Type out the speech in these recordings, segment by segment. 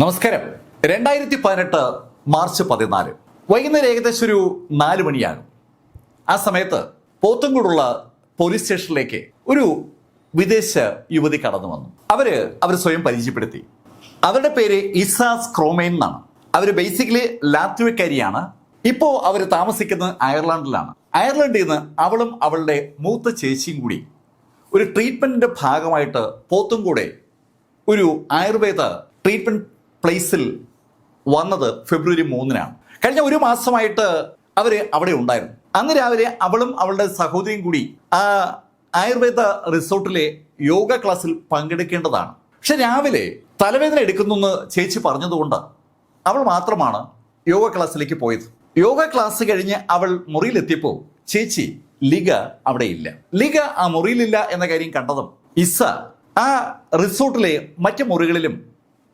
നമസ്കാരം. രണ്ടായിരത്തി പതിനെട്ട് മാർച്ച് പതിനാല്. വൈകുന്നേരം ഏകദേശം ഒരു നാല് മണിയാണ്. ആ സമയത്ത് പോത്തുംകൂടുള്ള പോലീസ് സ്റ്റേഷനിലേക്ക് ഒരു വിദേശ യുവതി കടന്നു വന്നു. അവർ അവർ സ്വയം പരിചയപ്പെടുത്തി. അവരുടെ പേര് ഇസാസ് ക്രോമേൻ എന്നാണ്. അവർ ബേസിക്കലി ലാത്വക്കാരിയാണ് ഇപ്പോൾ അവർ താമസിക്കുന്നത് അയർലൻഡിലാണ്. അയർലൻഡിൽ നിന്ന് അവളും അവളുടെ മൂത്ത ചേച്ചിയും കൂടി ഒരു ട്രീറ്റ്മെന്റിന്റെ ഭാഗമായിട്ട് പോത്തും കൂടെ ഒരു ആയുർവേദ ട്രീറ്റ്മെന്റ് പ്ലേസിൽ വന്നത് ഫെബ്രുവരി മൂന്നിനാണ്. കഴിഞ്ഞ ഒരു മാസമായിട്ട് അവർ അവിടെ ഉണ്ടായിരുന്നു. അന്ന് രാവിലെ അവളും അവളുടെ സഹോദരിയും കൂടി ആ ആയുർവേദ റിസോർട്ടിലെ യോഗ ക്ലാസ്സിൽ പങ്കെടുക്കേണ്ടതാണ്. പക്ഷെ രാവിലെ തലവേദന എടുക്കുന്നു എന്ന് ചേച്ചി പറഞ്ഞതുകൊണ്ട് അവൾ മാത്രമാണ് യോഗ ക്ലാസ്സിലേക്ക് പോയത്. യോഗ ക്ലാസ് കഴിഞ്ഞ് അവൾ മുറിയിലെത്തിയപ്പോൾ ചേച്ചി ലിഗ അവിടെ ഇല്ല. ലിഗ ആ മുറിയിലില്ല എന്ന കാര്യം കണ്ടതും ഇസ ആ റിസോർട്ടിലെ മറ്റ് മുറികളിലും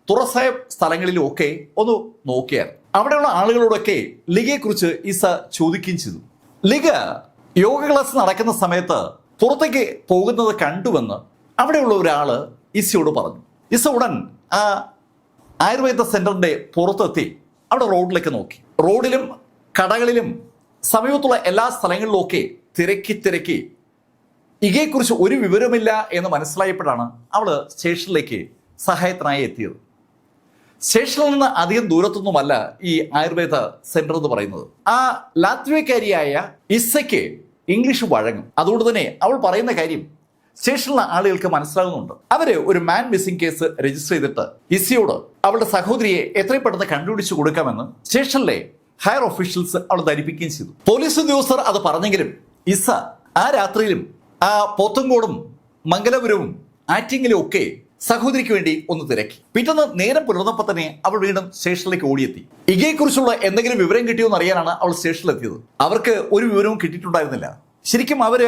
തുറസായ സ്ഥലങ്ങളിലുമൊക്കെ ഒന്ന് നോക്കിയായിരുന്നു അവിടെയുള്ള ആളുകളോടൊക്കെ ലിഗയെക്കുറിച്ച് ഈസ ചോദിക്കുകയും ചെയ്തു. ലിഗ യോഗ ക്ലാസ് നടക്കുന്ന സമയത്ത് പുറത്തേക്ക് പോകുന്നത് കണ്ടുവെന്ന് അവിടെയുള്ള ഒരാൾ ഇസയോട് പറഞ്ഞു. ഇസ ഉടൻ ആ ആയുർവേദ സെന്ററിന്റെ പുറത്തെത്തി അവിടെ റോഡിലേക്ക് നോക്കി. റോഡിലും കടകളിലും സമീപത്തുള്ള എല്ലാ സ്ഥലങ്ങളിലുമൊക്കെ തിരക്കി തിരക്കി ഇകയെക്കുറിച്ച് ഒരു വിവരമില്ല എന്ന് മനസ്സിലായപ്പോഴാണ് അവൾ സ്റ്റേഷനിലേക്ക് സഹായത്തിനായി എത്തിയത്. സ്റ്റേഷനിൽ നിന്ന് അധികം ദൂരത്തൊന്നുമല്ല ഈ ആയുർവേദ സെന്റർ എന്ന് പറയുന്നത്. ആ ലാത്വിയക്കാരിയായ ഇസയ്ക്ക് ഇംഗ്ലീഷ് വഴങ്ങും. അതുകൊണ്ട് തന്നെ അവൾ പറയുന്ന കാര്യം സ്റ്റേഷനിലെ ആളുകൾക്ക് മനസ്സിലാകുന്നുണ്ട്. അവർ ഒരു മാൻ മിസ്സിംഗ് കേസ് രജിസ്റ്റർ ചെയ്തിട്ട് ഇസിയോട് അവളുടെ സഹോദരിയെ എത്രയും പെട്ടെന്ന് കണ്ടുപിടിച്ചു കൊടുക്കാമെന്ന് സ്റ്റേഷനിലെ ഹയർ ഓഫീഷ്യൽസ് അവൾ ധരിപ്പിക്കുകയും ചെയ്തു. പോലീസ് ഉദ്യോഗസ്ഥർ അത് പറഞ്ഞെങ്കിലും ഇസ ആ രാത്രിയിലും ആ പോത്തങ്കോടും മംഗലപുരവും ആറ്റിങ്ങിലും ഒക്കെ സഹോദരിക്ക് വേണ്ടി ഒന്ന് തിരക്കി. പിറ്റേന്ന് നേരം പുലർന്നപ്പോൾ തന്നെ അവൾ വീണ്ടും സ്റ്റേഷനിലേക്ക് ഓടിയെത്തി. ഇഗയെക്കുറിച്ചുള്ള എന്തെങ്കിലും വിവരം കിട്ടിയോ എന്ന് അറിയാനാണ് അവൾ സ്റ്റേഷനിലെത്തിയത്. അവർക്ക് ഒരു വിവരവും കിട്ടിയിട്ടുണ്ടായിരുന്നില്ല. ശരിക്കും അവർ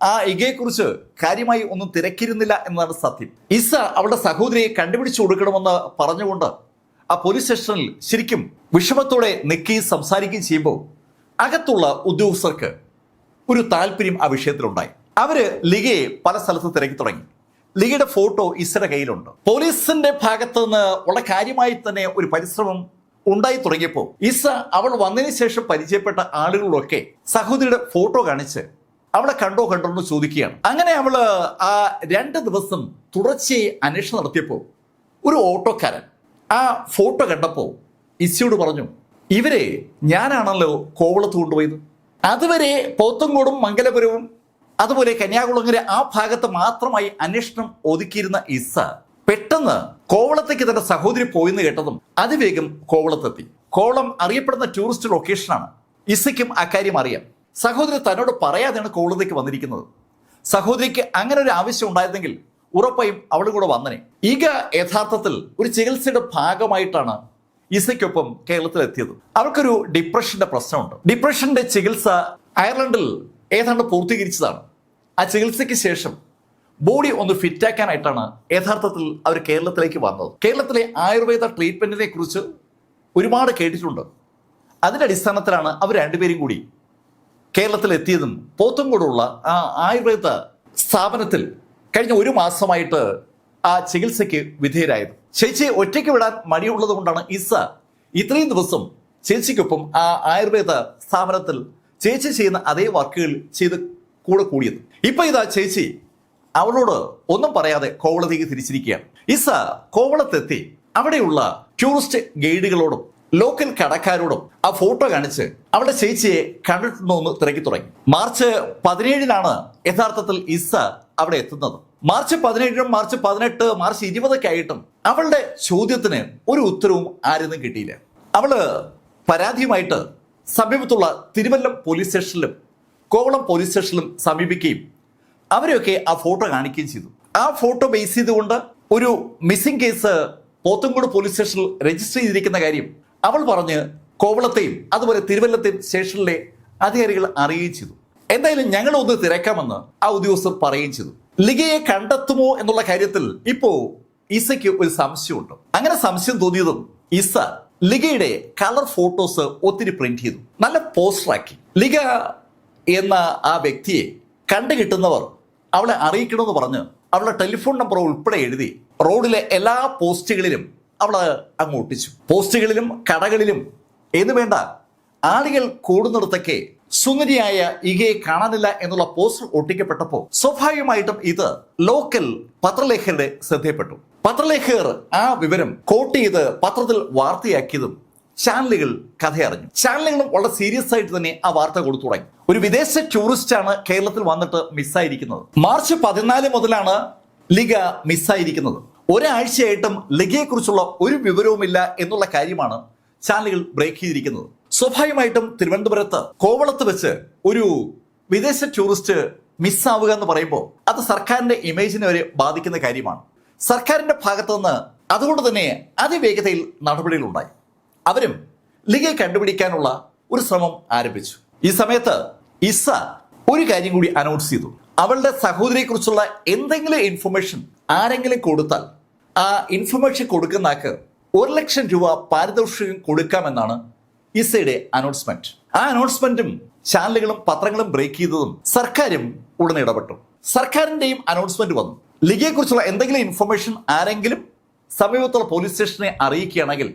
ആ ഇഗയെക്കുറിച്ച് കാര്യമായി ഒന്നും തിരക്കിയിരുന്നില്ല എന്നതാണ് സത്യം. ഇസ അവളുടെ സഹോദരിയെ കണ്ടുപിടിച്ചു കൊടുക്കണമെന്ന് പറഞ്ഞുകൊണ്ട് ആ പോലീസ് സ്റ്റേഷനിൽ ശരിക്കും വിഷമത്തോടെ നിൽക്കുകയും സംസാരിക്കുകയും ചെയ്യുമ്പോൾ അകത്തുള്ള ഉദ്യോഗസ്ഥർക്ക് ഒരു താല്പര്യം ആ വിഷയത്തിലുണ്ടായി. അവർ ലിഗയെ പല സ്ഥലത്ത് തിരക്കി തുടങ്ങി. ലിഗയുടെ ഫോട്ടോ ഇസയുടെ കയ്യിലുണ്ട്. പോലീസിന്റെ ഭാഗത്ത് നിന്ന് ഉള്ള കാര്യമായി തന്നെ ഒരു പരിശ്രമം ഉണ്ടായി തുടങ്ങിയപ്പോൾ ഇസ അവൾ വന്നതിന് ശേഷം പരിചയപ്പെട്ട ആളുകളൊക്കെ സഹോദരിയുടെ ഫോട്ടോ കാണിച്ച് അവളെ കണ്ടോ കണ്ടോ എന്ന് ചോദിക്കുകയാണ്. അങ്ങനെ അവൾ ആ രണ്ട് ദിവസം തുടർച്ചയായി അന്വേഷണം നടത്തിയപ്പോൾ ഒരു ഓട്ടോക്കാരൻ ആ ഫോട്ടോ കണ്ടപ്പോൾ ഇസയോട് പറഞ്ഞു ഇവരെ ഞാനാണല്ലോ കോവളത്ത് കൊണ്ടുപോയത്. അതുവരെ പോത്തങ്കോടും മംഗലപുരവും അതുപോലെ കന്യാകുളങ്ങര ആ ഭാഗത്ത് മാത്രമായി അന്വേഷണം ഒതുക്കിയിരുന്ന ഇസ പെട്ടെന്ന് കോവളത്തേക്ക് തന്റെ സഹോദരി പോയെന്ന് കേട്ടതും അതിവേഗം കോവളത്തെത്തി. കോവളം അറിയപ്പെടുന്ന ടൂറിസ്റ്റ് ലൊക്കേഷനാണ്. ഇസയ്ക്കും അക്കാര്യം അറിയാം. സഹോദരി തന്നോട് പറയാതെയാണ് കോവളത്തേക്ക് വന്നിരിക്കുന്നത്. സഹോദരിക്ക് അങ്ങനെ ഒരു ആവശ്യം ഉണ്ടായിരുന്നെങ്കിൽ ഉറപ്പായും അവളും കൂടെ വന്നനെ. ഈഗ യഥാർത്ഥത്തിൽ ഒരു ചികിത്സയുടെ ഭാഗമായിട്ടാണ് ഇസയ്ക്കൊപ്പം കേരളത്തിൽ എത്തിയത് അവൾക്കൊരു ഡിപ്രഷന്റെ പ്രശ്നമുണ്ട്. ഡിപ്രഷന്റെ ചികിത്സ അയർലൻഡിൽ ഏതാണ്ട് പൂർത്തീകരിച്ചതാണ്. ആ ചികിത്സയ്ക്ക് ശേഷം ബോഡി ഒന്ന് ഫിറ്റാക്കാനായിട്ടാണ് യഥാർത്ഥത്തിൽ അവർ കേരളത്തിലേക്ക് വന്നത്. കേരളത്തിലെ ആയുർവേദ ട്രീറ്റ്മെന്റിനെ കുറിച്ച് ഒരുപാട് കേട്ടിട്ടുണ്ട്. അതിന്റെ അടിസ്ഥാനത്തിലാണ് അവർ രണ്ടുപേരും കൂടി കേരളത്തിൽ എത്തിയതും പോത്തങ്കോടുള്ള ആ ആയുർവേദ സ്ഥാപനത്തിൽ കഴിഞ്ഞ ഒരു മാസമായിട്ട് ആ ചികിത്സയ്ക്ക് വിധേയരായത്. ചേച്ചിയെ ഒറ്റയ്ക്ക് വിടാൻ മടിയുള്ളത് കൊണ്ടാണ് ഇസ ഇത്രയും ദിവസം ചേച്ചിക്കൊപ്പം ആ ആയുർവേദ സ്ഥാപനത്തിൽ ചേച്ചി ചെയ്യുന്ന അതേ വർക്കുകൾ ചെയ്ത് കൂടെ കൂടിയത്. ഇപ്പൊ ഇതാ ചേച്ചി അവളോട് ഒന്നും പറയാതെ കോവളത്തേക്ക് തിരിച്ചിരിക്കുകയാണ്. ഇസ കോവളത്തെത്തി അവിടെയുള്ള ടൂറിസ്റ്റ് ഗൈഡുകളോടും ലോക്കൽ കടക്കാരോടും ആ ഫോട്ടോ കാണിച്ച് അവളുടെ ചേച്ചിയെ കണ്ടിട്ടുണ്ടോ എന്ന് തിരക്കി തുടങ്ങി. മാർച്ച് പതിനേഴിനാണ് യഥാർത്ഥത്തിൽ ഇസ അവിടെ എത്തുന്നത്. മാർച്ച് പതിനേഴിനും മാർച്ച് പതിനെട്ട് മാർച്ച് ഇരുപതൊക്കെ ആയിട്ടും അവളുടെ ചോദ്യത്തിന് ഒരു ഉത്തരവും ആരെന്നും കിട്ടിയില്ല. അവൾ പരാതിയുമായിട്ട് സമീപത്തുള്ള തിരുവല്ലം പോലീസ് സ്റ്റേഷനിലും കോവളം പോലീസ് സ്റ്റേഷനിലും സമീപിക്കുകയും അവരെയൊക്കെ ആ ഫോട്ടോ കാണിക്കുകയും ചെയ്തു. ആ ഫോട്ടോ ബേസ് ചെയ്തുകൊണ്ട് ഒരു മിസ്സിംഗ് കേസ് പോത്തങ്കോട് പോലീസ് സ്റ്റേഷനിൽ രജിസ്റ്റർ ചെയ്തിരിക്കുന്ന കാര്യം അവൾ പറഞ്ഞ് കോവളത്തെയും അതുപോലെ തിരുവല്ലത്തെയും സ്റ്റേഷനിലെ അധികാരികൾ അറിയുകയും ചെയ്തു. എന്തായാലും ഞങ്ങൾ ഒന്ന് തിരക്കാമെന്ന് ആ ഉദ്യോഗസ്ഥർ പറയുകയും ചെയ്തു. ലിഗയെ കണ്ടെത്തുമോ എന്നുള്ള കാര്യത്തിൽ ഇപ്പോ ഇസയ്ക്ക് ഒരു സംശയമുണ്ട്. അങ്ങനെ സംശയം തോന്നിയതും ഇസ ലിഗയുടെ കളർ ഫോട്ടോസ് ഒത്തിരി പ്രിന്റ് ചെയ്തു. നല്ല പോസ്റ്ററാക്കി ലിഗ എന്ന ആ വ്യക്തിയെ കണ്ടു കിട്ടുന്നവർ അവളെ അറിയിക്കണമെന്ന് പറഞ്ഞ് അവളുടെ ടെലിഫോൺ നമ്പർ ഉൾപ്പെടെ എഴുതി റോഡിലെ എല്ലാ പോസ്റ്റുകളിലും അവൾ അങ്ങ് ഒട്ടിച്ചു. പോസ്റ്റുകളിലും കടകളിലും എന്ന് വേണ്ട ആളുകൾ കൂടുന്നിടത്തൊക്കെ സുന്ദരിയായ ഇകയെ കാണാനില്ല എന്നുള്ള പോസ്റ്റർ ഒട്ടിക്കപ്പെട്ടപ്പോൾ സ്വാഭാവികമായിട്ടും ഇത് ലോക്കൽ പത്രലേഖകരുടെ ശ്രദ്ധയപ്പെട്ടു പത്രലേഖകർ ആ വിവരം കോട്ട് ചെയ്ത് പത്രത്തിൽ വാർത്തയാക്കിയതും ചാനലുകൾ കഥയറിഞ്ഞു. ചാനലുകളും വളരെ സീരിയസ് ആയിട്ട് തന്നെ ആ വാർത്ത കൊടുത്തു തുടങ്ങി. ഒരു വിദേശ ടൂറിസ്റ്റ് ആണ് കേരളത്തിൽ വന്നിട്ട് മിസ്സായിരിക്കുന്നത്. മാർച്ച് പതിനാല് മുതലാണ് ലിഗ മിസ്സായിരിക്കുന്നത്. ഒരാഴ്ചയായിട്ടും ലിഗയെ കുറിച്ചുള്ള ഒരു വിവരവുമില്ല എന്നുള്ള കാര്യമാണ് ചാനലുകൾ ബ്രേക്ക് ചെയ്തിരിക്കുന്നത്. സ്വാഭാവികമായിട്ടും തിരുവനന്തപുരത്ത് കോവളത്ത് വെച്ച് ഒരു വിദേശ ടൂറിസ്റ്റ് മിസ്സാവുക എന്ന് പറയുമ്പോൾ അത് സർക്കാരിന്റെ ഇമേജിനെ വരെ ബാധിക്കുന്ന കാര്യമാണ്. സർക്കാരിന്റെ ഭാഗത്തുനിന്ന് അതുകൊണ്ട് തന്നെ അതിവേഗതയിൽ നടപടികളുണ്ടായി. അവരും ലിഗയെ കണ്ടുപിടിക്കാനുള്ള ഒരു ശ്രമം ആരംഭിച്ചു. ഈ സമയത്ത് ഇസ ഒരു കാര്യം കൂടി അനൗൺസ് ചെയ്തു. അവളുടെ സഹോദരിയെ കുറിച്ചുള്ള എന്തെങ്കിലും ഇൻഫർമേഷൻ ആരെങ്കിലും കൊടുത്താൽ ആ ഇൻഫർമേഷൻ കൊടുക്കുന്ന ആൾക്ക് ഒരു ലക്ഷം രൂപ പാരിതോഷികം കൊടുക്കാമെന്നാണ് ഇസയുടെ അനൗൺസ്മെന്റ് ആ അനൗൺസ്മെന്റും ചാനലുകളും പത്രങ്ങളും ബ്രേക്ക് ചെയ്തതും സർക്കാരും ഉടനെ ഇടപെട്ടു. സർക്കാരിന്റെയും അനൗൺസ്മെന്റ് വന്നു. ലിഗയെ കുറിച്ചുള്ള എന്തെങ്കിലും ഇൻഫർമേഷൻ ആരെങ്കിലും സമീപത്തുള്ള പോലീസ് സ്റ്റേഷനെ അറിയിക്കുകയാണെങ്കിൽ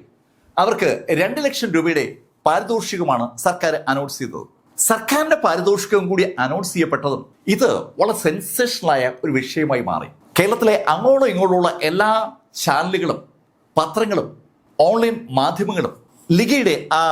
അവർക്ക് രണ്ട് ലക്ഷം രൂപയുടെ പാരിതോഷികമാണ് സർക്കാർ അനൗൺസ് ചെയ്തത്. സർക്കാരിന്റെ പാരിതോഷികവും കൂടി അനൗൺസ് ചെയ്യപ്പെട്ടതും ഇത് വളരെ സെൻസേഷണലായ ഒരു വിഷയമായി മാറി. കേരളത്തിലെ അങ്ങോട്ടും ഇങ്ങോട്ടുള്ള എല്ലാ ചാനലുകളും പത്രങ്ങളും ഓൺലൈൻ മാധ്യമങ്ങളും ലിഗയുടെ ആ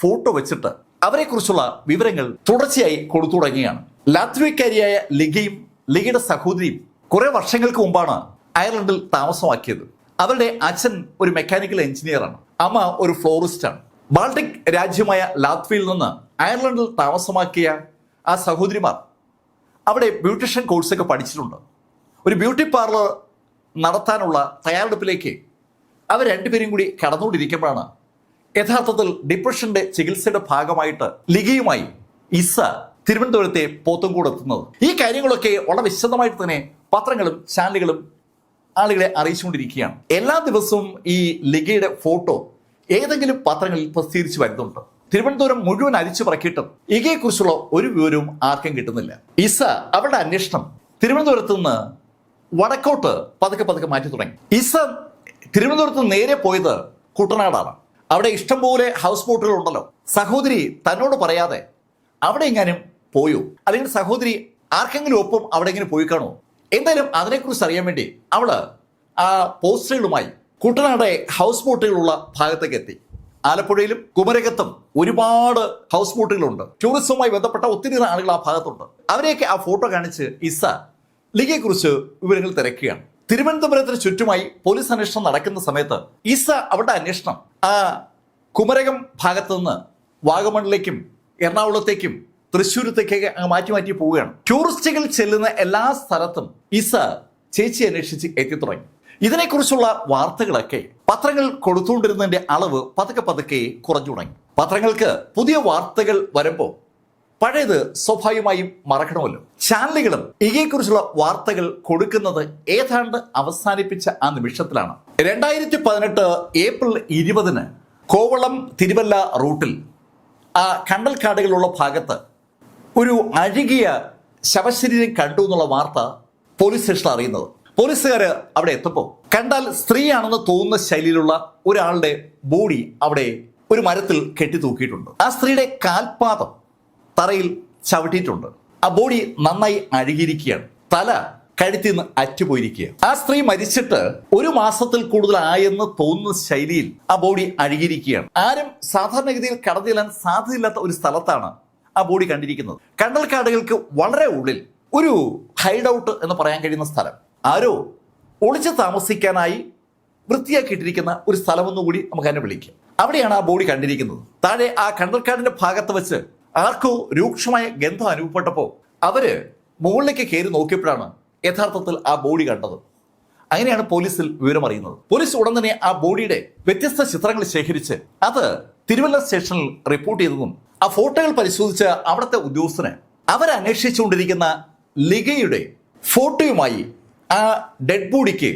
ഫോട്ടോ വെച്ചിട്ട് അവരെക്കുറിച്ചുള്ള വിവരങ്ങൾ തുടർച്ചയായി കൊടുത്തു തുടങ്ങിയാണ് ലാത്വിക്കാരിയായ ലിഗയും ലിഗയുടെ സഹോദരിയും കുറെ വർഷങ്ങൾക്ക് മുമ്പാണ് അയർലൻഡിൽ താമസമാക്കിയത്. അവരുടെ അച്ഛൻ ഒരു മെക്കാനിക്കൽ എഞ്ചിനീയറാണ് അമ്മ ഒരു ഫ്ലോറിസ്റ്റാണ് ബാൾട്ടിക് രാജ്യമായ ലാത്വിയിൽ നിന്ന് അയർലൻഡിൽ താമസമാക്കിയ ആ സഹോദരിമാർ അവിടെ ബ്യൂട്ടീഷ്യൻ കോഴ്സൊക്കെ പഠിച്ചിട്ടുണ്ട്. ഒരു ബ്യൂട്ടി പാർലർ നടത്താനുള്ള തയ്യാറെടുപ്പിലേക്ക് അവർ രണ്ടുപേരും കൂടി കടന്നുകൊണ്ടിരിക്കുമ്പോഴാണ് യഥാർത്ഥത്തിൽ ഡിപ്രഷന്റെ ചികിത്സയുടെ ഭാഗമായിട്ട് ലിഗയുമായി ഇസ തിരുവനന്തപുരത്തെ പോത്തൻകൂട് എത്തുന്നത്. ഈ കാര്യങ്ങളൊക്കെ വളരെ വിശദമായിട്ട് തന്നെ പത്രങ്ങളും ചാനലുകളും ആളുകളെ അറിയിച്ചുകൊണ്ടിരിക്കുകയാണ്. എല്ലാ ദിവസവും ഈ ലിഗയുടെ ഫോട്ടോ ഏതെങ്കിലും പത്രങ്ങളിൽ പ്രസിദ്ധീകരിച്ച് വരുന്നുണ്ട്? തിരുവനന്തപുരം മുഴുവൻ അരിച്ചു പറക്കിയിട്ടും ഇഗയെക്കുറിച്ചുള്ള ഒരു വിവരവും ആർക്കും കിട്ടുന്നില്ല. ഇസ അവരുടെ അന്വേഷണം തിരുവനന്തപുരത്ത് നിന്ന് വടക്കോട്ട് പതുക്കെ പതുക്കെ മാറ്റി തുടങ്ങി. ഇസ തിരുവനന്തപുരത്ത് നേരെ പോയത് കുട്ടനാടാണ്. അവിടെ ഇഷ്ടംപോലെ ഹൗസ് ബോട്ടുകൾ ഉണ്ടല്ലോ. സഹോദരി തന്നോട് പറയാതെ അവിടെ എങ്ങാനും പോയോ? അല്ലെങ്കിൽ സഹോദരി ആർക്കെങ്കിലും ഒപ്പം അവിടെ എങ്ങനെ പോയി കാണുമോ എന്തായാലും അതിനെക്കുറിച്ച് അറിയാൻ വേണ്ടി അവൾ ആ പോസ്റ്ററുകളുമായി കുട്ടനാടെ ഹൗസ് ബോട്ടുകളുള്ള ഭാഗത്തേക്ക് എത്തി. ആലപ്പുഴയിലും കുമരകത്തും ഒരുപാട് ഹൗസ് ബോട്ടുകളുണ്ട് ടൂറിസവുമായി ബന്ധപ്പെട്ട ഒത്തിരി ആളുകൾ ആ ഭാഗത്തുണ്ട്. അവരെയൊക്കെ ആ ഫോട്ടോ കാണിച്ച് ഇസ ലിഗയെക്കുറിച്ച് വിവരങ്ങൾ തിരക്കുകയാണ്. തിരുവനന്തപുരത്തിന് ചുറ്റുമായി പോലീസ് അന്വേഷണം നടക്കുന്ന സമയത്ത് ഇസ അവരുടെ അന്വേഷണം ആ കുമരകം ഭാഗത്തു നിന്ന് വാഗമണിലേക്കും എറണാകുളത്തേക്കും തൃശ്ശൂരത്തേക്കൊക്കെ അങ്ങ് മാറ്റി മാറ്റി പോവുകയാണ്. ടൂറിസ്റ്റുകൾ ചെല്ലുന്ന എല്ലാ സ്ഥലത്തും ഇസ ചേച്ചി അന്വേഷിച്ച് എത്തി തുടങ്ങി. ഇതിനെക്കുറിച്ചുള്ള വാർത്തകളൊക്കെ പത്രങ്ങൾ കൊടുത്തുകൊണ്ടിരുന്നതിന്റെ അളവ് പതുക്കെ പതുക്കെ കുറഞ്ഞു തുടങ്ങി. പത്രങ്ങൾക്ക് പുതിയ വാർത്തകൾ വരുമ്പോൾ പഴയത് സ്വാഭാവികമായും മറക്കണമല്ലോ. ചാനലുകളും ഇകയെക്കുറിച്ചുള്ള വാർത്തകൾ കൊടുക്കുന്നത് ഏതാണ്ട് അവസാനിപ്പിച്ച ആ നിമിഷത്തിലാണ്. രണ്ടായിരത്തി പതിനെട്ട് ഏപ്രിൽ ഇരുപതിന് കോവളം തിരുവല്ല റൂട്ടിൽ ആ കണ്ടൽക്കാടുകളുള്ള ഭാഗത്ത് ഒരു അഴുകിയ ശവശരീരം കണ്ടു എന്നുള്ള വാർത്ത പോലീസ് സ്റ്റേഷനിൽ അറിയുന്നത്. പോലീസുകാർ അവിടെ എത്തുമ്പോൾ കണ്ടാൽ സ്ത്രീയാണെന്ന് തോന്നുന്ന ശൈലിയിലുള്ള ഒരാളുടെ ബോഡി അവിടെ ഒരു മരത്തിൽ കെട്ടി തൂക്കിയിട്ടുണ്ട്. ആ സ്ത്രീയുടെ കാൽപാദം തറയിൽ ചവിട്ടിയിട്ടുണ്ട്. ആ ബോഡി നന്നായി അഴുകിയിരിക്കുകയാണ്. തല കഴുത്തിൽ നിന്ന് അറ്റുപോയിരിക്കുക ആ സ്ത്രീ മരിച്ചിട്ട് ഒരു മാസത്തിൽ കൂടുതൽ ആയെന്ന് തോന്നുന്ന ശൈലിയിൽ ആ ബോഡി അഴുകിയിരിക്കുകയാണ്. ആരും സാധാരണഗതിയിൽ കടന്നു ചെല്ലാൻ സാധ്യതയില്ലാത്ത ഒരു സ്ഥലത്താണ് ആ ബോഡി കണ്ടിരിക്കുന്നത്. കണ്ടൽക്കാടുകൾക്ക് വളരെ ഉള്ളിൽ ഒരു ഹൈഡ് ഔട്ട് എന്ന് പറയാൻ കഴിയുന്ന സ്ഥലം. ആരോ ഒളിച്ചു താമസിക്കാനായി വൃത്തിയാക്കിയിട്ടിരിക്കുന്ന ഒരു സ്ഥലമൊന്നുകൂടി നമുക്ക് അതിനെ വിളിക്കാം. അവിടെയാണ് ആ ബോഡി കണ്ടിരിക്കുന്നത്. താഴെ ആ കണ്ടൽക്കാടിന്റെ ഭാഗത്ത് വെച്ച് ആർക്കോ രൂക്ഷമായ ഗന്ധം അനുഭവപ്പെട്ടപ്പോൾ അവർ മുകളിലേക്ക് കയറി നോക്കിയപ്പോഴാണ് യഥാർത്ഥത്തിൽ ആ ബോഡി കണ്ടത്. അങ്ങനെയാണ് പോലീസിൽ വിവരമറിയുന്നത് പോലീസ് ഉടൻ തന്നെ ആ ബോഡിയുടെ വ്യത്യസ്ത ചിത്രങ്ങൾ ശേഖരിച്ച് അത് തിരുവല്ല സ്റ്റേഷനിൽ റിപ്പോർട്ട് ചെയ്തതും ആ ഫോട്ടോകൾ പരിശോധിച്ച് അവിടുത്തെ ഉദ്യോഗസ്ഥന് അവരന്വേഷിച്ചുകൊണ്ടിരിക്കുന്ന ലിഗയുടെ ഫോട്ടോയുമായി ആ ഡെഡ് ബോഡിക്ക്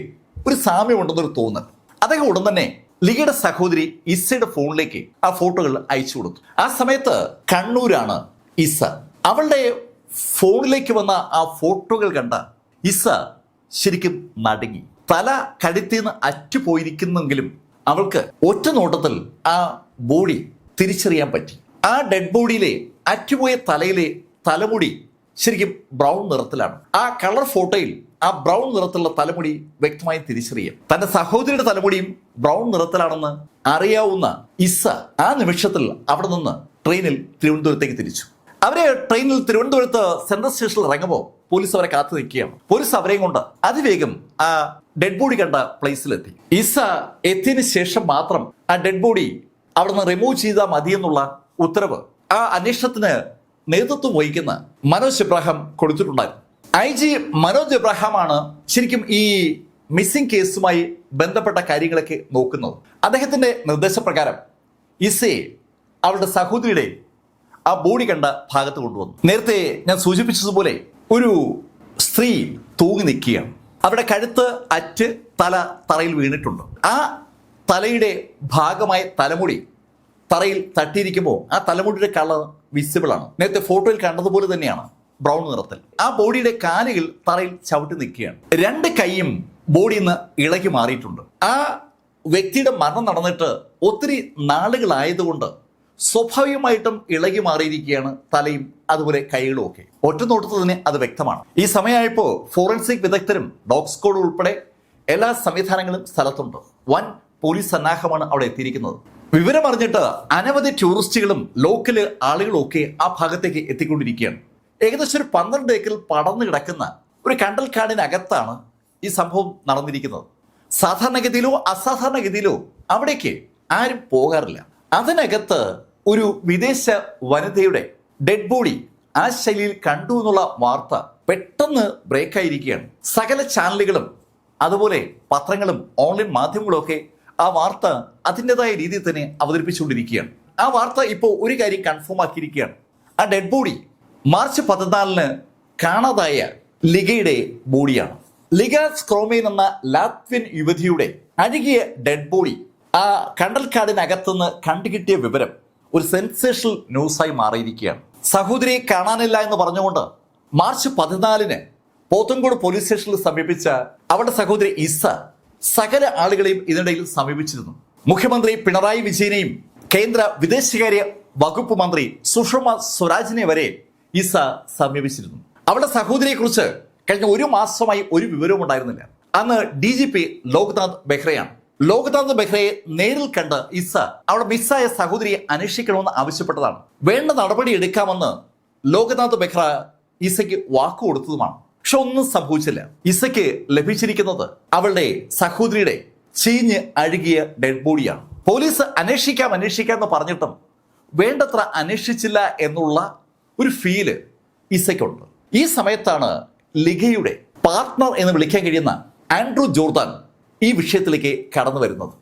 ഒരു സാമ്യമുണ്ടെന്നൊരു തോന്നൽ. അദ്ദേഹം ഉടൻ തന്നെ ലിഗയുടെ സഹോദരി ഇസയുടെ ഫോണിലേക്ക് ആ ഫോട്ടോകൾ അയച്ചു കൊടുത്തു. ആ സമയത്ത് കണ്ണൂരാണ് ഇസ. അവളുടെ ഫോണിലേക്ക് വന്ന ആ ഫോട്ടോകൾ കണ്ട ഇസ ശരിക്കും നടുങ്ങി. തല കഴുത്തിന്ന് അറ്റുപോയിരിക്കുന്നെങ്കിലും അവൾക്ക് ഒറ്റ നോട്ടത്തിൽ ആ ബോഡി തിരിച്ചറിയാൻ പറ്റി. ആ ഡെഡ് ബോഡിയിലെ അറ്റുപോയ തലയിലെ തലമുടി ശരിക്കും ബ്രൗൺ നിറത്തിലാണ്. ആ കളർ ഫോട്ടോയിൽ ആ ബ്രൗൺ നിറത്തിലുള്ള തലമുടി വ്യക്തമായി തിരിച്ചറിയാം. തന്റെ സഹോദരിയുടെ തലമുടിയും ബ്രൗൺ നിറത്തിലാണെന്ന് അറിയാവുന്ന ഇസ ആ നിമിഷത്തിൽ അവിടെ നിന്ന് ട്രെയിനിൽ തിരുവനന്തപുരത്തേക്ക് തിരിച്ചു. അവരെ ട്രെയിനിൽ തിരുവനന്തപുരത്ത് സെൻട്രൽ സ്റ്റേഷനിൽ ഇറങ്ങുമ്പോൾ പോലീസ് അവരെ കാത്തു നിൽക്കുകയാണ്. പോലീസ് അവരെയും കൊണ്ട് അതിവേഗം ആ ഡെഡ് ബോഡി കണ്ട പ്ലേസിലെത്തി ഇസ എത്തിയതിനു ശേഷം മാത്രം ആ ഡെഡ് ബോഡി അവിടെ നിന്ന് റിമൂവ് ചെയ്താൽ മതിയെന്നുള്ള ഉത്തരവ്. ആ അന്വേഷണത്തിന് നേതൃത്വം വഹിക്കുന്ന മനോജ് എബ്രാഹാം കൊടുത്തിട്ടുണ്ടായിരുന്നു. ഐ ജി മനോജ് എബ്രാഹാമാണ് ശരിക്കും ഈ മിസ്സിംഗ് കേസുമായി ബന്ധപ്പെട്ട കാര്യങ്ങളൊക്കെ നോക്കുന്നത്. അദ്ദേഹത്തിന്റെ നിർദ്ദേശപ്രകാരം ഇസയെ അവളുടെ സഹോദരിയുടെ ആ ബോഡി കണ്ട ഭാഗത്ത് കൊണ്ടുവന്നു. നേരത്തെ ഞാൻ സൂചിപ്പിച്ചതുപോലെ ഒരു സ്ത്രീ തൂങ്ങി നിൽക്കുകയാണ്. അവിടെ കഴുത്ത് അറ്റ് തല തറയിൽ വീണിട്ടുണ്ട്. ആ തലയുടെ ഭാഗമായ തലമുടി തറയിൽ തട്ടിയിരിക്കുമ്പോൾ ആ തലമുടിയുടെ കളർ വിസിബിൾ ആണ്. നേരത്തെ ഫോട്ടോയിൽ കണ്ടതുപോലെ തന്നെയാണ് ബ്രൗൺ നിറത്തിൽ. ആ ബോഡിയുടെ കാലുകൾ തറയിൽ ചവിട്ടി നിൽക്കുകയാണ്. രണ്ട് കൈയും ബോഡിയിൽ നിന്ന് ഇളകി മാറിയിട്ടുണ്ട്. ആ വ്യക്തിയുടെ മരണം നടന്നിട്ട് ഒത്തിരി നാളുകളായതുകൊണ്ട് സ്വാഭാവികമായിട്ടും ഇളകി മാറിയിരിക്കുകയാണ് തലയും അതുപോലെ കൈകളും ഒക്കെ. ഒറ്റ നോട്ടത്തിൽ തന്നെ അത് വ്യക്തമാണ്. ഈ സമയമായപ്പോൾ ഫോറൻസിക് വിദഗ്ധരും ഡോഗ് സ്ക്വാഡ് ഉൾപ്പെടെ എല്ലാ സംവിധാനങ്ങളും സ്ഥലത്തുണ്ട്. വൻ പോലീസ് സന്നാഹമാണ് അവിടെ എത്തിയിരിക്കുന്നത്. വിവരം അറിഞ്ഞിട്ട് അനവധി ടൂറിസ്റ്റുകളും ലോക്കൽ ആളുകളും ഒക്കെ ആ ഭാഗത്തേക്ക് എത്തിക്കൊണ്ടിരിക്കുകയാണ്. ഏകദേശം ഒരു പന്ത്രണ്ട് ഏക്കറിൽ പടർന്നു കിടക്കുന്ന ഒരു കണ്ടൽക്കാടിനകത്താണ് ഈ സംഭവം നടന്നിരിക്കുന്നത്. സാധാരണഗതിയിലോ അസാധാരണഗതിയിലോ അവിടേക്ക് ആരും പോകാറില്ല. അതിനകത്ത് ഒരു വിദേശ വനിതയുടെ ഡെഡ് ബോഡി ആ ശൈലിയിൽ കണ്ടു എന്നുള്ള വാർത്ത പെട്ടെന്ന് ബ്രേക്കായിരിക്കുകയാണ് സകല ചാനലുകളും അതുപോലെ പത്രങ്ങളും ഓൺലൈൻ മാധ്യമങ്ങളും ഒക്കെ ആ വാർത്ത അതിന്റെതായ രീതിയിൽ തന്നെ അവതരിപ്പിച്ചുകൊണ്ടിരിക്കുകയാണ്. ആ വാർത്ത ഇപ്പോൾ ഒരു കാര്യം കൺഫേം ആക്കിയിരിക്കുകയാണ്. ആ ഡെഡ് ബോഡി മാർച്ച് പതിനാലിന് കാണാതായ ലിഗയുടെ ബോഡിയാണ്. ലിഗ സ്ക്രോമേൻ എന്ന ലാത്വിൻ യുവതിയുടെ അഴുകിയ ഡെഡ് ബോഡി ആ കണ്ടൽക്കാടിനകത്തുനിന്ന് കണ്ടുകിട്ടിയ വിവരം ഒരു സെൻസേഷണൽ ന്യൂസായി മാറിയിരിക്കുകയാണ്. സഹോദരി കാണാനില്ല എന്ന് പറഞ്ഞുകൊണ്ട് മാർച്ച് പതിനാലിന് പോത്തൻകോട് പോലീസ് സ്റ്റേഷനിൽ സമീപിച്ച അവരുടെ സഹോദരി ഇസ സകല ആളുകളെയും ഇതിനിടയിൽ സമീപിച്ചിരുന്നു. മുഖ്യമന്ത്രി പിണറായി വിജയനെയും കേന്ദ്ര വിദേശകാര്യ വകുപ്പ് മന്ത്രി സുഷമ സ്വരാജിനെ വരെ ഇസ സമീപിച്ചിരുന്നു. സഹോദരിയെ കുറിച്ച് കഴിഞ്ഞ ഒരു മാസമായി ഒരു വിവരവും ഉണ്ടായിരുന്നില്ല. അന്ന് ഡി ജി പി ലോക്നാഥ് ബെഹ്റയാണ്. ലോക്നാഥ് ബെഹ്റയെ നേരിൽ കണ്ട് ഇസ അവിടെ മിസ്സായ സഹോദരിയെ അന്വേഷിക്കണമെന്ന് ആവശ്യപ്പെട്ടതാണ്. വേണ്ട നടപടി എടുക്കാമെന്ന് ലോക്നാഥ് ബെഹ്റ ഇസയ്ക്ക് വാക്കു കൊടുത്തതുമാണ്. പക്ഷെ ഒന്നും സംഭവിച്ചില്ല. ഇസയ്ക്ക് ലഭിച്ചിരിക്കുന്നത് അവളുടെ സഹോദരിയുടെ ചീഞ്ഞ് അഴുകിയ ഡെഡ് ബോഡിയാണ് പോലീസ് അന്വേഷിക്കാം അന്വേഷിക്കാം എന്ന് പറഞ്ഞിട്ടും വേണ്ടത്ര അന്വേഷിച്ചില്ല എന്നുള്ള ഒരു ഫീൽ ഇസയ്ക്കുണ്ട്. ഈ സമയത്താണ് ലിഗയുടെ പാർട്ട്ണർ എന്ന് വിളിക്കാൻ കഴിയുന്ന ആൻഡ്രൂ ജോർദാൻ ഈ വിഷയത്തിലേക്ക് കടന്നു വരുന്നത്.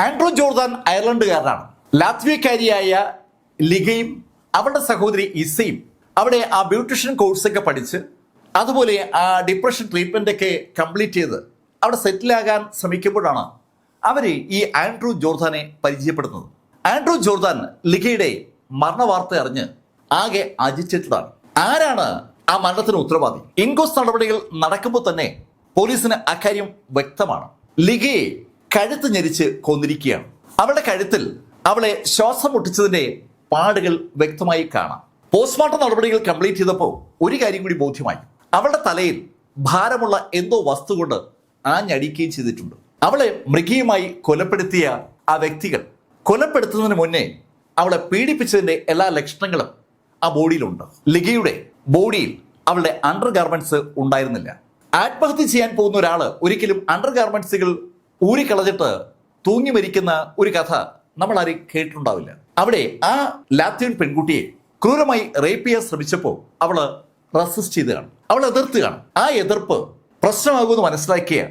Andrew Jordan അയർലൻഡുകാരനാണ്. ലാത്വിയക്കാരിയായ ലിഗയും അവളുടെ സഹോദരി ഇസയും അവിടെ ആ ബ്യൂട്ടീഷ്യൻ കോഴ്സൊക്കെ പഠിച്ച് അതുപോലെ ആ ഡിപ്രഷൻ ട്രീറ്റ്മെന്റ് ഒക്കെ കംപ്ലീറ്റ് ചെയ്ത് അവിടെ സെറ്റിലാകാൻ ശ്രമിക്കുമ്പോഴാണ് അവർ ഈ ആൻഡ്രൂ ജോർദാനെ പരിചയപ്പെടുന്നത്. ആൻഡ്രൂ ജോർദാൻ ലിഗയുടെ മരണവാർത്ത അറിഞ്ഞ് ആകെ അജിച്ചിട്ടതാണ് ആരാണ് ആ മരണത്തിന് ഉത്തരവാദി? ഇൻകോസ് നടപടികൾ നടക്കുമ്പോൾ തന്നെ പോലീസിന് അക്കാര്യം വ്യക്തമാണ്. ലിഗയെ കഴുത്ത് ഞെരിച്ച് കൊന്നിരിക്കുകയാണ്. അവളുടെ കഴുത്തിൽ അവളെ ശ്വാസം മുട്ടിച്ചതിന്റെ പാടുകൾ വ്യക്തമായി കാണാം. പോസ്റ്റ്മോർട്ടം നടപടികൾ കംപ്ലീറ്റ് ചെയ്തപ്പോൾ ഒരു കാര്യം കൂടി ബോധ്യമായി. അവളുടെ തലയിൽ ഭാരമുള്ള എന്തോ വസ്തു കൊണ്ട് ആഞ്ഞടിക്കുകയും ചെയ്തിട്ടുണ്ട്. അവളെ മൃഗീയമായി കൊലപ്പെടുത്തിയ ആ വ്യക്തികൾ കൊലപ്പെടുത്തുന്നതിന് മുന്നേ അവളെ പീഡിപ്പിച്ചതിന്റെ എല്ലാ ലക്ഷണങ്ങളും ആ ബോഡിയിലുണ്ട്. ലിഗയുടെ ബോഡിയിൽ അവളുടെ അണ്ടർ ഗാർമെന്റ്സ് ഉണ്ടായിരുന്നില്ല. ആത്മഹത്യ ചെയ്യാൻ പോകുന്ന ഒരാൾ ഒരിക്കലും അണ്ടർ ഗാർമെന്റ്സുകൾ ഊരിക്കളഞ്ഞിട്ട് തൂങ്ങി മരിക്കുന്ന ഒരു കഥ നമ്മൾ ആരും കേട്ടിട്ടുണ്ടാവില്ല. അവിടെ ആ ലാത്വിയൻ പെൺകുട്ടിയെ ക്രൂരമായി റേപ്പ് ചെയ്യാൻ ശ്രമിച്ചപ്പോൾ അവൾ റെസിസ്റ്റ് ചെയ്തതാണ്. അവൾ എതിർത്തുകയാണ് ആ എതിർപ്പ് പ്രശ്നമാകുമെന്ന് മനസ്സിലാക്കിയ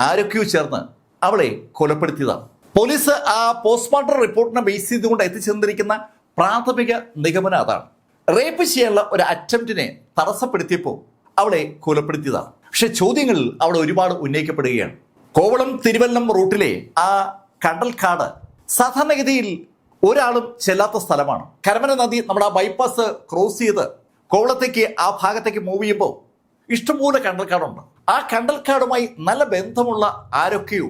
ആരൊക്കെയോ ചേർന്ന് അവളെ കൊലപ്പെടുത്തിയതാണ്. പോലീസ് ആ പോസ്റ്റ്മോർട്ടം റിപ്പോർട്ടിനെ ബേസ് ചെയ്തുകൊണ്ട് എത്തിച്ചേർന്നിരിക്കുന്ന പ്രാഥമിക നിഗമനം അതാണ്. റേപ്പ് ചെയ്യാനുള്ള ഒരു അറ്റംപ്റ്റിനെ തടസ്സപ്പെടുത്തിയപ്പോൾ അവളെ കൊലപ്പെടുത്തിയതാണ്. പക്ഷെ ചോദ്യങ്ങളിൽ അവിടെ ഒരുപാട് ഉന്നയിക്കപ്പെടുകയാണ്. കോവളം തിരുവല്ലം റൂട്ടിലെ ആ കണ്ടൽക്കാട് സാധാരണഗതിയിൽ ഒരാളും ചെല്ലാത്ത സ്ഥലമാണ്. കരമന നദി നമ്മുടെ ആ ബൈപ്പാസ് ക്രോസ് ചെയ്ത് കോവളത്തേക്ക് ആ ഭാഗത്തേക്ക് മൂവ് ചെയ്യുമ്പോൾ ഇഷ്ടംപോലെ കണ്ടൽക്കാടുണ്ട്. ആ കണ്ടൽക്കാടുമായി നല്ല ബന്ധമുള്ള ആരൊക്കെയോ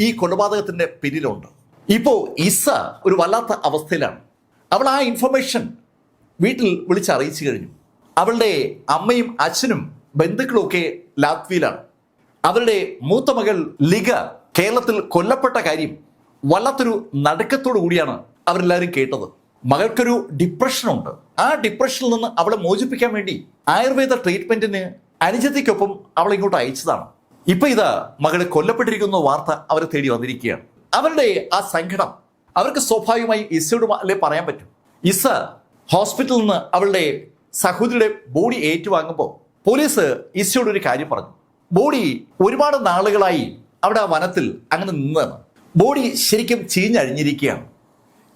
ഈ കൊലപാതകത്തിന്റെ പിന്നിലുണ്ട്. ഇപ്പോ ഇസ ഒരു വല്ലാത്ത അവസ്ഥയിലാണ്. അവൾ ആ ഇൻഫർമേഷൻ വീട്ടിൽ വിളിച്ചറിയിച്ചു കഴിഞ്ഞു. അവളുടെ അമ്മയും അച്ഛനും ബന്ധുക്കളും ഒക്കെ ലാത്വിയിലാണ്. അവരുടെ മൂത്ത മകൾ ലിഗ കേരളത്തിൽ കൊല്ലപ്പെട്ട കാര്യം വല്ലാത്തൊരു നടുക്കത്തോടു കൂടിയാണ് അവരെല്ലാവരും കേട്ടത്. മകൾക്കൊരു ഡിപ്രഷനുണ്ട്. ആ ഡിപ്രഷനിൽ നിന്ന് അവളെ മോചിപ്പിക്കാൻ വേണ്ടി ആയുർവേദ ട്രീറ്റ്മെന്റിന് അനുജത്തിക്കൊപ്പം അവളെ ഇങ്ങോട്ട് അയച്ചതാണ്. ഇപ്പൊ ഇതാ മകൾ കൊല്ലപ്പെട്ടിരിക്കുന്ന വാർത്ത അവരെ തേടി വന്നിരിക്കുകയാണ്. അവരുടെ ആ സങ്കടം അവർക്ക് സ്വാഭാവികമായി ഇസയോട് അല്ലേ പറയാൻ പറ്റും? ഇസ ഹോസ്പിറ്റലിൽ നിന്ന് അവളുടെ സഹോദരിയുടെ ബോഡി ഏറ്റുവാങ്ങുമ്പോൾ പോലീസ് ഇസയോട് ഒരു കാര്യം പറഞ്ഞു. ബോഡി ഒരുപാട് നാളുകളായി അവിടെ ആ വനത്തിൽ അങ്ങനെ നിന്നതാണ്. ബോഡി ശരിക്കും ചീഞ്ഞഴിഞ്ഞിരിക്കുകയാണ്.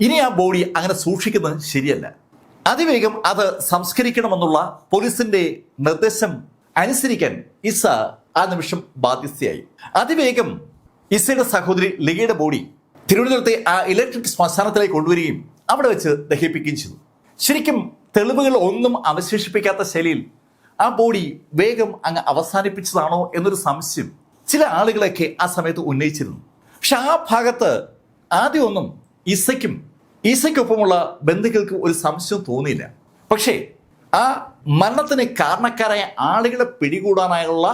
ഇനി ആ ബോഡി അങ്ങനെ സൂക്ഷിക്കുന്നത് ശരിയല്ല. അതിവേഗം അത് സംസ്കരിക്കണമെന്നുള്ള പോലീസിന്റെ നിർദ്ദേശം അനുസരിക്കാൻ ഇസ ആ നിമിഷം ബാധ്യസ്ഥയായി. അതിവേഗം ഇസയുടെ സഹോദരി ലിഗയുടെ ബോഡി തിരുവനന്തപുരത്തെ ആ ഇലക്ട്രിക് ശ്മശാനത്തിലേക്ക് കൊണ്ടുവരികയും അവിടെ വെച്ച് ദഹിപ്പിക്കുകയും ചെയ്തു. ശരിക്കും തെളിവുകൾ ഒന്നും അവശേഷിപ്പിക്കാത്ത ശൈലിയിൽ ആ ബോഡി വേഗം അങ്ങ് അവസാനിപ്പിച്ചതാണോ എന്നൊരു സംശയം ചില ആളുകളൊക്കെ ആ സമയത്ത് ഉന്നയിച്ചിരുന്നു. പക്ഷെ ആ ഭാഗത്ത് ആദ്യമൊന്നും ഇസയ്ക്കും ഈസയ്ക്കൊപ്പമുള്ള ബന്ധുക്കൾക്ക് ഒരു സംശയം തോന്നിയില്ല. പക്ഷേ ആ മരണത്തിന് കാരണക്കാരായ ആളുകളെ പിടികൂടാനായുള്ള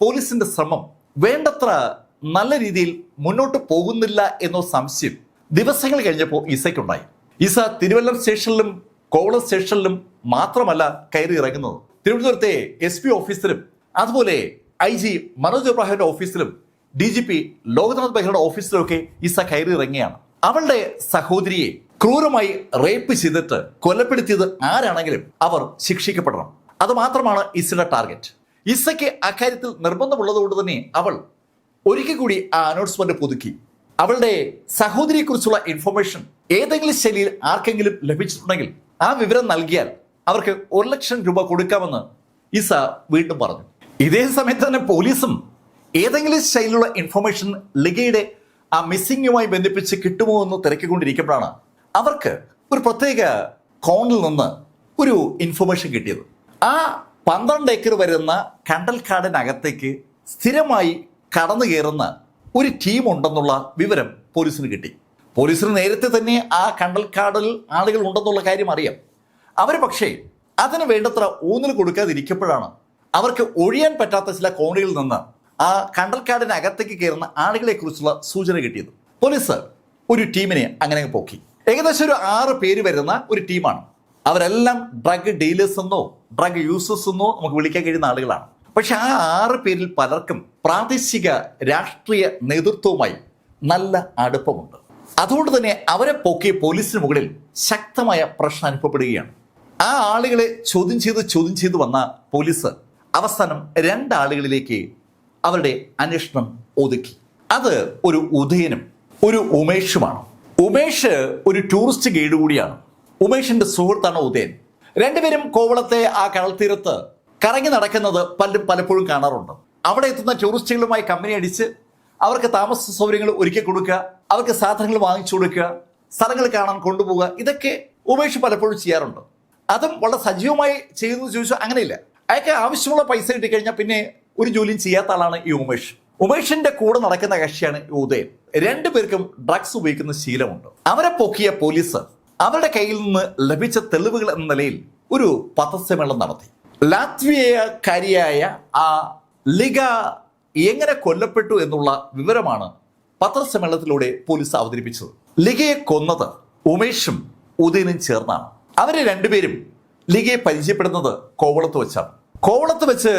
പോലീസിന്റെ ശ്രമം വേണ്ടത്ര നല്ല രീതിയിൽ മുന്നോട്ട് പോകുന്നില്ല എന്നോ സംശയം ദിവസങ്ങൾ കഴിഞ്ഞപ്പോൾ ഈസയ്ക്കുണ്ടായി. ഈസ തിരുവല്ലം സ്റ്റേഷനിലും കോവളം സ്റ്റേഷനിലും മാത്രമല്ല കയറി ഇറങ്ങുന്നത്. തിരുവനന്തപുരത്തെ എസ് പി ഓഫീസിലും അതുപോലെ ഐ ജി മനോജ് എബ്രാഹിമിന്റെ ഓഫീസിലും ഡി ജി പി ലോകനാഥ് ബെഹ്റയുടെ ഓഫീസിലൊക്കെ ഈസ കയറി ഇറങ്ങിയാണ്. അവളുടെ സഹോദരിയെ ക്രൂരമായി റേപ്പ് ചെയ്തിട്ട് കൊലപ്പെടുത്തിയത് ആരാണെങ്കിലും അവർ ശിക്ഷിക്കപ്പെടണം. അതുമാത്രമാണ് ഇസയുടെ ടാർഗറ്റ്. ഇസയ്ക്ക് അക്കാര്യത്തിൽ നിർബന്ധമുള്ളത് കൊണ്ട് തന്നെ അവൾ ഒരിക്കൽ കൂടി ആ അനൗൺസ്മെന്റ് പുതുക്കി. അവളുടെ സഹോദരിയെക്കുറിച്ചുള്ള ഇൻഫർമേഷൻ ഏതെങ്കിലും ശൈലിയിൽ ആർക്കെങ്കിലും ലഭിച്ചിട്ടുണ്ടെങ്കിൽ ആ വിവരം നൽകിയാൽ അവർക്ക് ഒരു ലക്ഷം രൂപ കൊടുക്കാമെന്ന് ഇസ വീണ്ടും പറഞ്ഞു. ഇതേ സമയത്ത് തന്നെ പോലീസും ഏതെങ്കിലും ശൈലിയിലുള്ള ഇൻഫർമേഷൻ ലിഗയുടെ ആ മിസ്സിങ്ങുമായി ബന്ധിപ്പിച്ച് കിട്ടുമോ എന്ന് തിരക്കിക്കൊണ്ടിരിക്കുമ്പോഴാണ് അവർക്ക് ഒരു പ്രത്യേക കോണിൽ നിന്ന് ഒരു ഇൻഫർമേഷൻ കിട്ടിയത്. ആ പന്ത്രണ്ട് ഏക്കർ വരുന്ന കണ്ടൽക്കാടിനകത്തേക്ക് സ്ഥിരമായി കടന്നു കയറുന്ന ഒരു ടീം ഉണ്ടെന്നുള്ള വിവരം പോലീസിന് കിട്ടി. പോലീസിന് നേരത്തെ തന്നെ ആ കണ്ടൽക്കാടിൽ ആളുകൾ ഉണ്ടെന്നുള്ള കാര്യം അറിയാം. അവർ പക്ഷേ അതിന് വേണ്ടത്ര ഊന്നൽ കൊടുക്കാതിരിക്കുമ്പോഴാണ് അവർക്ക് ഒഴിയാൻ പറ്റാത്ത ചില കോണുകളിൽ നിന്ന് ആ കണ്ടൽക്കാടിനകത്തേക്ക് കയറുന്ന ആളുകളെക്കുറിച്ചുള്ള സൂചന കിട്ടിയത്. പോലീസ് ഒരു ടീമിനെ അങ്ങനെ പോക്കി. ഏകദേശം ഒരു ആറ് പേര് വരുന്ന ഒരു ടീമാണ്. അവരെല്ലാം ഡ്രഗ് ഡീലേഴ്സ് എന്നോ ഡ്രഗ് യൂസേഴ്സ് എന്നോ നമുക്ക് വിളിക്കാൻ കഴിയുന്ന ആളുകളാണ്. പക്ഷെ ആ ആറ് പേരിൽ പലർക്കും പ്രാദേശിക രാഷ്ട്രീയ നേതൃത്വവുമായി നല്ല അടുപ്പമുണ്ട്. അതുകൊണ്ട് തന്നെ അവരെ പൊക്കി പോലീസിന് മുകളിൽ ശക്തമായ പ്രശ്നം അനുഭവപ്പെടുകയാണ്. ആ ആളുകളെ ചോദ്യം ചെയ്ത് ചോദ്യം ചെയ്ത് വന്ന പോലീസ് അവസാനം രണ്ടാളുകളിലേക്ക് അവരുടെ അന്വേഷണം ഒതുക്കി. അത് ഒരു ഉദയനും ഒരു ഉമേഷുമാണ്. ഉമേഷ് ഒരു ടൂറിസ്റ്റ് ഗൈഡ് കൂടിയാണ്. ഉമേഷിന്റെ സുഹൃത്താണ് ഉദയൻ. രണ്ടുപേരും കോവളത്തെ ആ കടൽ തീരത്ത് കറങ്ങി നടക്കുന്നത് പലരും പലപ്പോഴും കാണാറുണ്ട്. അവിടെ എത്തുന്ന ടൂറിസ്റ്റുകളുമായി കമ്പനി അടിച്ച് അവർക്ക് താമസ സൗകര്യങ്ങൾ ഒരുക്കി കൊടുക്കുക അവർക്ക് സാധനങ്ങൾ വാങ്ങിച്ചു കൊടുക്കുക സ്ഥലങ്ങൾ കാണാൻ കൊണ്ടുപോവുക ഇതൊക്കെ ഉമേഷ് പലപ്പോഴും ചെയ്യാറുണ്ട്. അതും വളരെ സജീവമായി ചെയ്യുന്നു ചോദിച്ചാൽ അങ്ങനെയില്ല. അയാൾക്ക് ആവശ്യമുള്ള പൈസ കിട്ടിക്കഴിഞ്ഞാൽ പിന്നെ ഒരു ജോലിയും ചെയ്യാത്ത ആളാണ് ഈ ഉമേഷ്. ഉമേഷിന്റെ കൂടെ നടക്കുന്ന കക്ഷിയാണ് ഉദയൻ. രണ്ടുപേർക്കും ഡ്രഗ്സ് ഉപയോഗിക്കുന്ന ശീലമുണ്ട്. അവരെ പൊക്കിയ പോലീസ് അവരുടെ കയ്യിൽ നിന്ന് ലഭിച്ച തെളിവുകൾ എന്ന നിലയിൽ ഒരു പത്രസമ്മേളനം നടത്തി. ലാത്വിയക്കാരിയായ ആ ലിഗ എങ്ങനെ കൊല്ലപ്പെട്ടു എന്നുള്ള വിവരമാണ് പത്രസമ്മേളനത്തിലൂടെ പോലീസ് അവതരിപ്പിച്ചത്. ലിഗയെ കൊന്നത് ഉമേഷും ഉദയനും ചേർന്നാണ്. അവരെ രണ്ടുപേരും ലിഗയെ പരിചയപ്പെടുന്നത് കോവളത്ത് വെച്ചാണ്. കോവളത്ത് വെച്ച്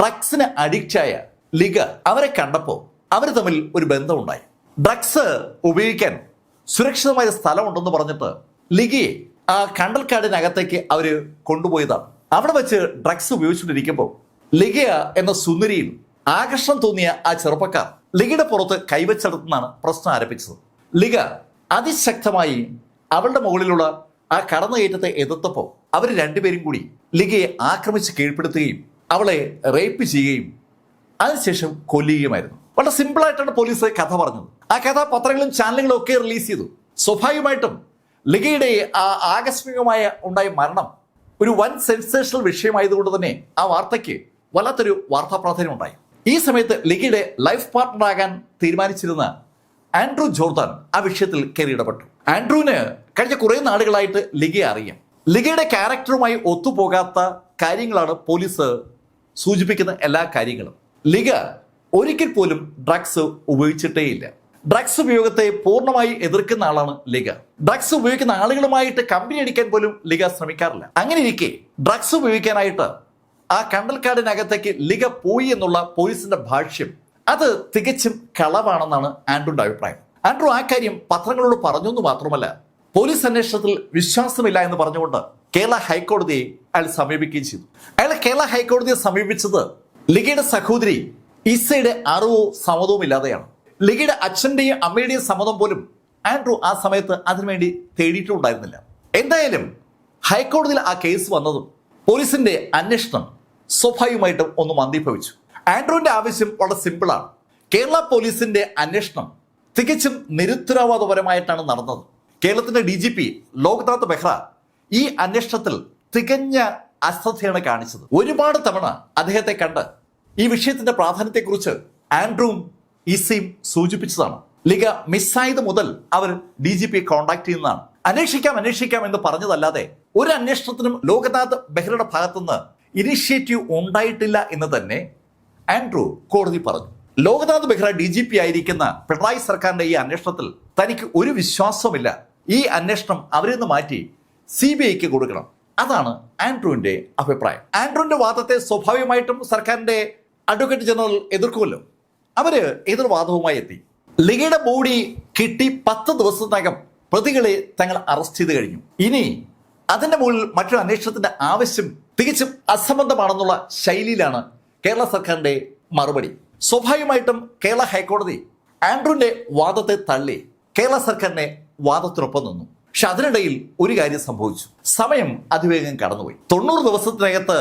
ഡ്രഗ്സിന് അഡിക്റ്റായ ലിഗ അവരെ കണ്ടപ്പോൾ അവർ തമ്മിൽ ഒരു ബന്ധമുണ്ടായി. ഡ്രഗ്സ് ഉപയോഗിക്കാൻ സുരക്ഷിതമായ സ്ഥലമുണ്ടെന്ന് പറഞ്ഞിട്ട് ലിഗയെ ആ കണ്ടൽക്കാടിനകത്തേക്ക് അവർ കൊണ്ടുപോയതാണ്. അവിടെ വെച്ച് ഡ്രഗ്സ് ഉപയോഗിച്ചുകൊണ്ടിരിക്കുമ്പോൾ ലിഗയ എന്ന സുന്ദരിയിൽ ആകർഷണം തോന്നിയ ആ ചെറുപ്പക്കാർ ലിഗയുടെ പുറത്ത് കൈവച്ചെടുത്തെന്നാണ് പ്രശ്നം ആരംഭിച്ചത്. ലിഗ അതിശക്തമായി അവളുടെ മുകളിലുള്ള ആ കടന്നുകയറ്റത്തെ എതിർത്തപ്പോൾ അവർ രണ്ടുപേരും കൂടി ലിഗയെ ആക്രമിച്ച് കീഴ്പ്പെടുത്തുകയും അവളെ റേപ്പ് ചെയ്യുകയും അതിനുശേഷം കൊല്ലുകയുമായിരുന്നു. വളരെ സിമ്പിളായിട്ടാണ് പോലീസ് കഥ പറഞ്ഞത്. ആ കഥ പത്രങ്ങളും ചാനലുകളും ഒക്കെ റിലീസ് ചെയ്തു. സ്വാഭാവികമായിട്ടും ലിഗയുടെ ആ ആകസ്മികമായ ഉണ്ടായ മരണം ഒരു വൻ സെൻസേഷണൽ വിഷയമായതുകൊണ്ട് തന്നെ ആ വാർത്തയ്ക്ക് വല്ലാത്തൊരു വാർത്താ പ്രാധാന്യം ഉണ്ടായി. ഈ സമയത്ത് ലിഗയുടെ ലൈഫ് പാർട്ട്ണറാകാൻ തീരുമാനിച്ചിരുന്ന ആൻഡ്രൂ ജോർദാൻ ആ വിഷയത്തിൽ കയറി ഇടപെട്ടു ആൻഡ്രൂവിന് കഴിഞ്ഞ കുറേ നാളുകളായിട്ട് ലിഗയെ അറിയാം. ലിഗയുടെ ക്യാരക്ടറുമായി ഒത്തുപോകാത്ത കാര്യങ്ങളാണ് പോലീസ് സൂചിപ്പിക്കുന്ന എല്ലാ കാര്യങ്ങളും. ലിഗ ഒരിക്കൽ പോലും ഡ്രഗ്സ് ഉപയോഗിച്ചിട്ടേയില്ല. ഡ്രഗ്സ് ഉപയോഗത്തെ പൂർണമായി എതിർക്കുന്ന ആളാണ് ലിഗ. ഡ്രഗ്സ് ഉപയോഗിക്കുന്ന ആളുകളുമായിട്ട് കമ്പനി അടിക്കാൻ പോലും ലിഗ ശ്രമിക്കാറില്ല. അങ്ങനെ ഇരിക്കെ ഡ്രഗ്സ് ഉപയോഗിക്കാനായിട്ട് ആ കണ്ടൽക്കാടിനകത്തേക്ക് ലിഗ പോയി എന്നുള്ള പോലീസിന്റെ ഭാഷ്യം അത് തികച്ചും കളവാണെന്നാണ് ആൻഡ്രൂന്റെ അഭിപ്രായം. ആൻഡ്രു ആ കാര്യം പത്രങ്ങളോട് പറഞ്ഞു എന്ന് മാത്രമല്ല പോലീസ് അന്വേഷണത്തിൽ വിശ്വാസമില്ല എന്ന് പറഞ്ഞുകൊണ്ട് കേരള ഹൈക്കോടതിയെ അയാൾ സമീപിക്കുകയും ചെയ്തു. അയാൾ കേരള ഹൈക്കോടതിയെ സമീപിച്ചത് ലിഗയുടെ സഹോദരി ഇസയുടെ അറിവോ സമ്മതവും ഇല്ലാതെയാണ്. ലിഗയുടെ അച്ഛന്റെയും അമ്മയുടെയും സമ്മതം പോലും ആൻഡ്രു ആ സമയത്ത് അതിനുവേണ്ടി തേടിയിട്ടുണ്ടായിരുന്നില്ല. എന്തായാലും ഹൈക്കോടതിയിൽ ആ കേസ് വന്നതും പോലീസിന്റെ അന്വേഷണം സ്വാഭാവികമായിട്ടും ഒന്ന് മന്ദിഭവിച്ചു. ആൻഡ്രുവിന്റെ ആവശ്യം വളരെ സിമ്പിളാണ്. കേരള പോലീസിന്റെ അന്വേഷണം തികച്ചും നിരുത്തരവാദപരമായിട്ടാണ് നടന്നത്. കേരളത്തിന്റെ D G P Loknath Behra ഈ അന്വേഷണത്തിൽ തികഞ്ഞ അശ്രദ്ധയാണ് കാണിച്ചത്. ഒരുപാട് തവണ അദ്ദേഹത്തെ കണ്ട് ഈ വിഷയത്തിന്റെ പ്രാധാന്യത്തെക്കുറിച്ച് ആൻഡ്രൂം ഇസിയും സൂചിപ്പിച്ചതാണ്. ലിഗ മിസ്സായത് മുതൽ അവർ ഡി ജി പിയെ കോൺടാക്ട് ചെയ്യുന്നതാണ്. അന്വേഷിക്കാം അന്വേഷിക്കാം എന്ന് പറഞ്ഞതല്ലാതെ ഒരു അന്വേഷണത്തിനും ലോകനാഥ് ബെഹ്റയുടെ ഭാഗത്തുനിന്ന് ഇനിഷ്യേറ്റീവ് ഉണ്ടായിട്ടില്ല എന്ന് തന്നെ ആൻഡ്രൂ കോടതി പറഞ്ഞു. Loknath Behra D G P ആയിരിക്കുന്ന പിണറായി സർക്കാരിന്റെ ഈ അന്വേഷണത്തിൽ തനിക്ക് ഒരു വിശ്വാസവുമില്ല. ഈ അന്വേഷണം അവരിൽ നിന്ന് മാറ്റി സി ബി ഐക്ക് കൊടുക്കണം. അതാണ് ആൻഡ്രൂവിന്റെ അഭിപ്രായം. ആൻഡ്രൂവിന്റെ വാദത്തെ സ്വാഭാവികമായിട്ടും സർക്കാരിന്റെ അഡ്വക്കേറ്റ് ജനറൽ എതിർക്കുമല്ലോ. അവർ എതിർവാദവുമായി എത്തി. ലിഗയുടെ ബോഡി കിട്ടി പത്ത് ദിവസത്തിനകം പ്രതികളെ തങ്ങൾ അറസ്റ്റ് ചെയ്ത് കഴിഞ്ഞു. ഇനി അതിന്റെ മുകളിൽ മറ്റൊരു അന്വേഷണത്തിന്റെ ആവശ്യം തികച്ചും അസംബന്ധമാണെന്നുള്ള ശൈലിയിലാണ് കേരള സർക്കാരിന്റെ മറുപടി. സ്വാഭാവികമായിട്ടും കേരള ഹൈക്കോടതി ആൻഡ്രൂന്റെ വാദത്തെ തള്ളി കേരള സർക്കാരിനെ വാദത്തിനൊപ്പം നിന്നു. പക്ഷെ അതിനിടയിൽ ഒരു കാര്യം സംഭവിച്ചു. സമയം അതിവേഗം കടന്നുപോയി. തൊണ്ണൂറ് ദിവസത്തിനകത്ത്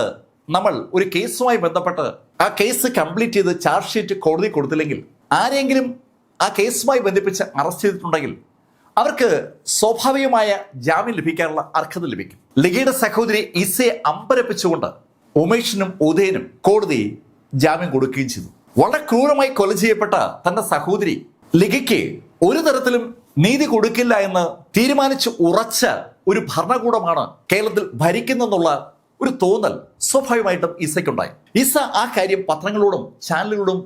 നമ്മൾ ഒരു കേസുമായി ബന്ധപ്പെട്ട് ആ കേസ് കംപ്ലീറ്റ് ചെയ്ത് ചാർജ് ഷീറ്റ് കോടതി കൊടുത്തില്ലെങ്കിൽ ആരെങ്കിലും ആ കേസുമായി ബന്ധിപ്പിച്ച് അറസ്റ്റ് ചെയ്തിട്ടുണ്ടെങ്കിൽ അവർക്ക് സ്വാഭാവികമായ ജാമ്യം ലഭിക്കാനുള്ള അർഹത ലഭിക്കും. ലിഗയുടെ സഹോദരി ഇസയെ അമ്പരപ്പിച്ചുകൊണ്ട് ഉമേഷിനും ഉദയനും കോടതി ജാമ്യം കൊടുക്കുകയും ചെയ്തു. വളരെ ക്രൂരമായി കൊല ചെയ്യപ്പെട്ട തന്റെ സഹോദരി ലിഗയ്ക്ക് ഒരു തരത്തിലും നീതി കൊടുക്കില്ല എന്ന് തീരുമാനിച്ച് ഉറച്ച ഒരു ഭരണകൂടമാണ് കേരളത്തിൽ ഭരിക്കുന്നെന്നുള്ള ഒരു തോന്നൽ സ്വാഭാവികമായിട്ടും ഇസയ്ക്കുണ്ടായി ഇസ ആ കാര്യം പത്രങ്ങളോടും ചാനലുകളോടും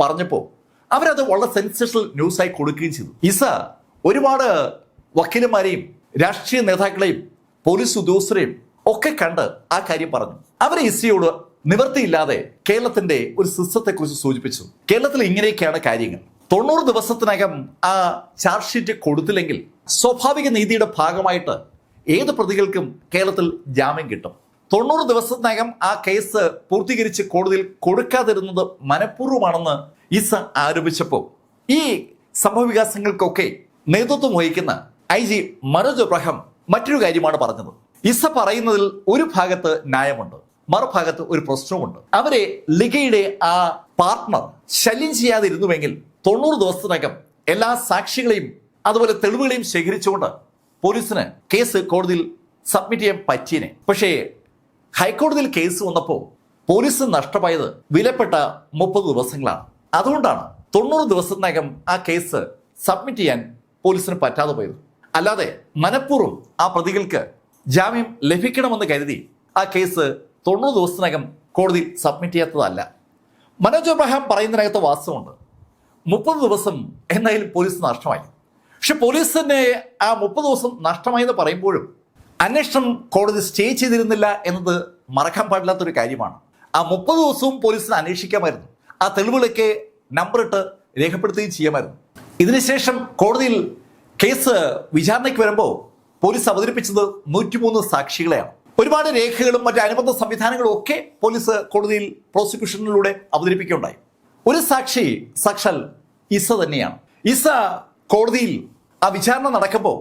പറഞ്ഞപ്പോൾ അവരത് വളരെ സെൻസേഷണൽ ന്യൂസായി കൊടുക്കുകയും ചെയ്തു. ഇസ ഒരുപാട് വക്കീലന്മാരെയും രാഷ്ട്രീയ നേതാക്കളെയും പോലീസ് ഉദ്യോഗസ്ഥരെയും ഒക്കെ കണ്ട് ആ കാര്യം പറഞ്ഞു. അവർ ഇസയോട് നിവൃത്തിയില്ലാതെ കേരളത്തിന്റെ ഒരു സിസ്റ്റത്തെക്കുറിച്ച് സൂചിപ്പിച്ചു. കേരളത്തിൽ ഇങ്ങനെയൊക്കെയാണ് കാര്യങ്ങൾ. തൊണ്ണൂറ് ദിവസത്തിനകം ആ ചാർജ് ഷീറ്റ് കൊടുത്തില്ലെങ്കിൽ സ്വാഭാവിക നീതിയുടെ ഭാഗമായിട്ട് ഏത് പ്രതികൾക്കും കേരളത്തിൽ ജാമ്യം കിട്ടും. തൊണ്ണൂറ് ദിവസത്തിനകം ആ കേസ് പൂർത്തീകരിച്ച് കോടതിയിൽ കൊടുക്കാതിരുന്നത് മനഃപൂർവമാണെന്ന് ഇസ ആരോപിച്ചപ്പോൾ ഈ സംഭവവികാസങ്ങൾക്കൊക്കെ നേതൃത്വം വഹിക്കുന്ന ഐ ജി മനോജ് എബ്രഹാം മറ്റൊരു കാര്യമാണ് പറഞ്ഞത്. ഇസ പറയുന്നതിൽ ഒരു ഭാഗത്ത് ന്യായമുണ്ട് മറുഭാഗത്ത് ഒരു പ്രശ്നവുമുണ്ട്. അവരെ ലിഗയുടെ ആ പാർട്ട്ണർ ശല്യം ചെയ്യാതിരുന്നുവെങ്കിൽ തൊണ്ണൂറ് ദിവസത്തിനകം എല്ലാ സാക്ഷികളെയും അതുപോലെ തെളിവുകളെയും ശേഖരിച്ചുകൊണ്ട് പോലീസിന് കേസ് കോടതിയിൽ സബ്മിറ്റ് ചെയ്യാൻ പറ്റിയനെ. പക്ഷേ ഹൈക്കോടതിയിൽ കേസ് വന്നപ്പോൾ പോലീസ് നഷ്ടമായത് വിലപ്പെട്ട മുപ്പത് ദിവസങ്ങളാണ്. അതുകൊണ്ടാണ് തൊണ്ണൂറ് ദിവസത്തിനകം ആ കേസ് സബ്മിറ്റ് ചെയ്യാൻ പോലീസിന് പറ്റാതെ പോയത്. അല്ലാതെ മനഃപൂർവം ആ പ്രതികൾക്ക് ജാമ്യം ലഭിക്കണമെന്ന് കരുതി ആ കേസ് തൊണ്ണൂറ് ദിവസത്തിനകം കോടതിയിൽ സബ്മിറ്റ് ചെയ്യാത്തതല്ല. മനോജ് എബ്രഹാം പറയുന്നതിനകത്ത് വാസ്തവമുണ്ട്. മുപ്പത് ദിവസം എന്തായാലും പോലീസ് നഷ്ടമായി. പക്ഷെ പോലീസിന് ആ മുപ്പത് ദിവസം നഷ്ടമായി എന്ന് പറയുമ്പോഴും അന്വേഷണം കോടതി സ്റ്റേ ചെയ്തിരുന്നില്ല എന്നത് മറക്കാൻ പാടില്ലാത്തൊരു കാര്യമാണ്. ആ മുപ്പത് ദിവസവും പോലീസിന് അന്വേഷിക്കാമായിരുന്നു. ആ തെളിവുകളൊക്കെ നമ്പറിട്ട് രേഖപ്പെടുത്തുകയും ചെയ്യാമായിരുന്നു. ഇതിനുശേഷം കോടതിയിൽ കേസ് വിചാരണയ്ക്ക് വരുമ്പോൾ പോലീസ് അവതരിപ്പിച്ചത് നൂറ്റിമൂന്ന് സാക്ഷികളെയാണ്. ഒരുപാട് രേഖകളും മറ്റ് അനുബന്ധ സംവിധാനങ്ങളും ഒക്കെ പോലീസ് കോടതിയിൽ പ്രോസിക്യൂഷനിലൂടെ അവതരിപ്പിക്കുകയുണ്ടായി. ഒരു സാക്ഷി സാക്ഷാൽ ഇസ തന്നെയാണ്. ഇസ കോടതിയിൽ ആ വിചാരണ നടക്കുമ്പോൾ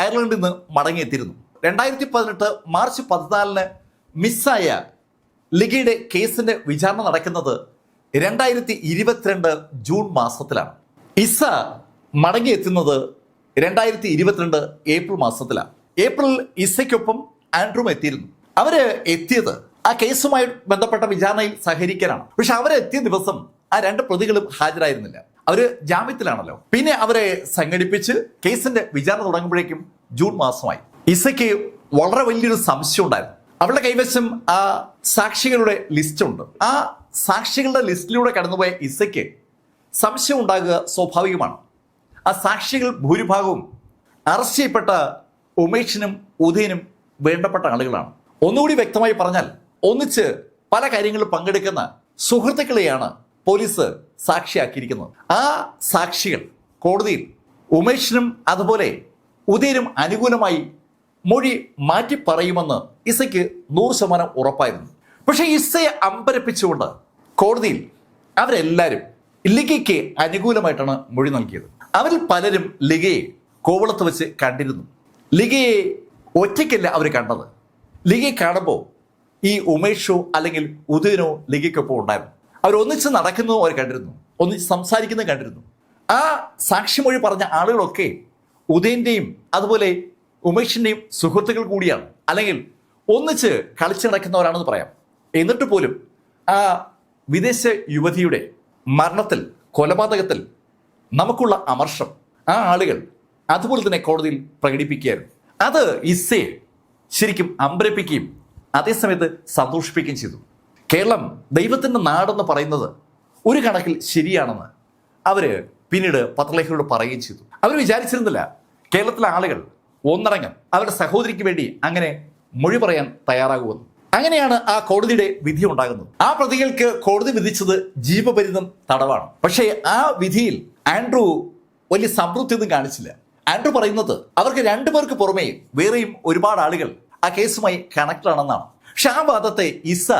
അയർലൻഡിൽ നിന്ന് മടങ്ങിയെത്തിയിരുന്നു. രണ്ടായിരത്തി പതിനെട്ട് മാർച്ച് പതിനാലിന് മിസ്സായ ലിഗയുടെ കേസിന്റെ വിചാരണ നടക്കുന്നത് രണ്ടായിരത്തി ഇരുപത്തിരണ്ട് ജൂൺ മാസത്തിലാണ്. ഇസ മടങ്ങിയെത്തുന്നത് രണ്ടായിരത്തി ഇരുപത്തിരണ്ട് ഏപ്രിൽ മാസത്തിലാണ്. ഏപ്രിൽ ഇസയ്ക്കൊപ്പം ആൻഡ്രൂം എത്തിയിരുന്നു. അവർ എത്തിയത് ആ കേസുമായി ബന്ധപ്പെട്ട വിചാരണയിൽ സഹകരിക്കാനാണ്. പക്ഷെ അവരെത്തിയ ദിവസം ആ രണ്ട് പ്രതികളും ഹാജരായിരുന്നില്ല. അവർ ജാമ്യത്തിലാണല്ലോ. പിന്നെ അവരെ സംഘടിപ്പിച്ച് കേസിന്റെ വിചാരണ തുടങ്ങുമ്പോഴേക്കും ജൂൺ മാസമായി. ഇസയ്ക്ക് വളരെ വലിയൊരു സംശയം ഉണ്ടായിരുന്നു. അവളുടെ കൈവശം ആ സാക്ഷികളുടെ ലിസ്റ്റ് ഉണ്ട്. ആ സാക്ഷികളുടെ ലിസ്റ്റിലൂടെ കടന്നുപോയ ഇസയ്ക്ക് സംശയം ഉണ്ടാകുക സ്വാഭാവികമാണ്. ആ സാക്ഷികൾ ഭൂരിഭാഗവും അറസ്റ്റ് ചെയ്യപ്പെട്ട ഉമേഷിനും ഉദയനും വേണ്ടപ്പെട്ട ആളുകളാണ്. ഒന്നുകൂടി വ്യക്തമായി പറഞ്ഞാൽ ഒന്നിച്ച് പല കാര്യങ്ങളിൽ പങ്കെടുക്കുന്ന സുഹൃത്തുക്കളെയാണ് പോലീസ് സാക്ഷിയാക്കിയിരിക്കുന്നത് ആ സാക്ഷികൾ കോടതിയിൽ ഉമേഷിനും അതുപോലെ ഉദയനും അനുകൂലമായി മൊഴി മാറ്റി പറയുമെന്ന് ഇസയ്ക്ക് നൂറ് ശതമാനം ഉറപ്പായിരുന്നു. പക്ഷേ ഇസയെ അമ്പരപ്പിച്ചുകൊണ്ട് കോടതിയിൽ അവരെല്ലാവരും ലിഗയ്ക്ക് അനുകൂലമായിട്ടാണ് മൊഴി നൽകിയത്. അവരിൽ പലരും ലിഗയെ കോവളത്ത് വെച്ച് കണ്ടിരുന്നു. ലിഗയെ ഒറ്റയ്ക്കല്ല അവർ കണ്ടത്. ലിഗയെ കാണുമ്പോൾ ഈ ഉമേഷോ അല്ലെങ്കിൽ ഉദയനോ ലിഗയ്ക്കൊപ്പം ഉണ്ടായിരുന്നു. അവർ ഒന്നിച്ച് അവർ കണ്ടിരുന്നു. ഒന്നിച്ച് സംസാരിക്കുന്നതും കണ്ടിരുന്നു. ആ സാക്ഷിമൊഴി പറഞ്ഞ ആളുകളൊക്കെ ഉദയന്റെയും അതുപോലെ ഉമേഷിന്റെയും സുഹൃത്തുക്കൾ കൂടിയാണ്. അല്ലെങ്കിൽ ഒന്നിച്ച് കളിച്ചു നടക്കുന്നവരാണെന്ന് പറയാം. എന്നിട്ട് പോലും ആ വിദേശ യുവതിയുടെ മരണത്തിൽ കൊലപാതകത്തിൽ നമുക്കുള്ള അമർഷം ആ ആളുകൾ അതുപോലെ തന്നെ കോടതിയിൽ പ്രകടിപ്പിക്കുകയായിരുന്നു. അത് ഇസ്സയെ ശരിക്കും അമ്പരപ്പിക്കുകയും അതേസമയത്ത് സന്തോഷിപ്പിക്കുകയും ചെയ്തു. കേരളം ദൈവത്തിന്റെ നാടെന്ന് പറയുന്നത് ഒരു കണക്കിൽ ശരിയാണെന്ന് അവർ പിന്നീട് പത്രലേഖകരോട് പറയുകയും ചെയ്തു. അവർ വിചാരിച്ചിരുന്നില്ല കേരളത്തിലെ ആളുകൾ ഒന്നടങ്കം അവരുടെ സഹോദരിക്ക് വേണ്ടി അങ്ങനെ മൊഴി പറയാൻ തയ്യാറാകുമെന്ന്. അങ്ങനെയാണ് ആ കോടതിയുടെ വിധി ഉണ്ടാകുന്നത്. ആ പ്രതികൾക്ക് കോടതി വിധിച്ചത് ജീവപരിതം തടവാണ്. പക്ഷേ ആ വിധിയിൽ ആൻഡ്രു വലിയ സംതൃപ്തിയൊന്നും കാണിച്ചില്ല. ആൻഡ്രു പറയുന്നത് അവർക്ക് രണ്ടു പേർക്ക് പുറമേ വേറെയും ഒരുപാട് ആളുകൾ ആ കേസുമായി കണക്ട് ആണെന്നാണ്. പക്ഷെ ആ വാദത്തെ ഇസ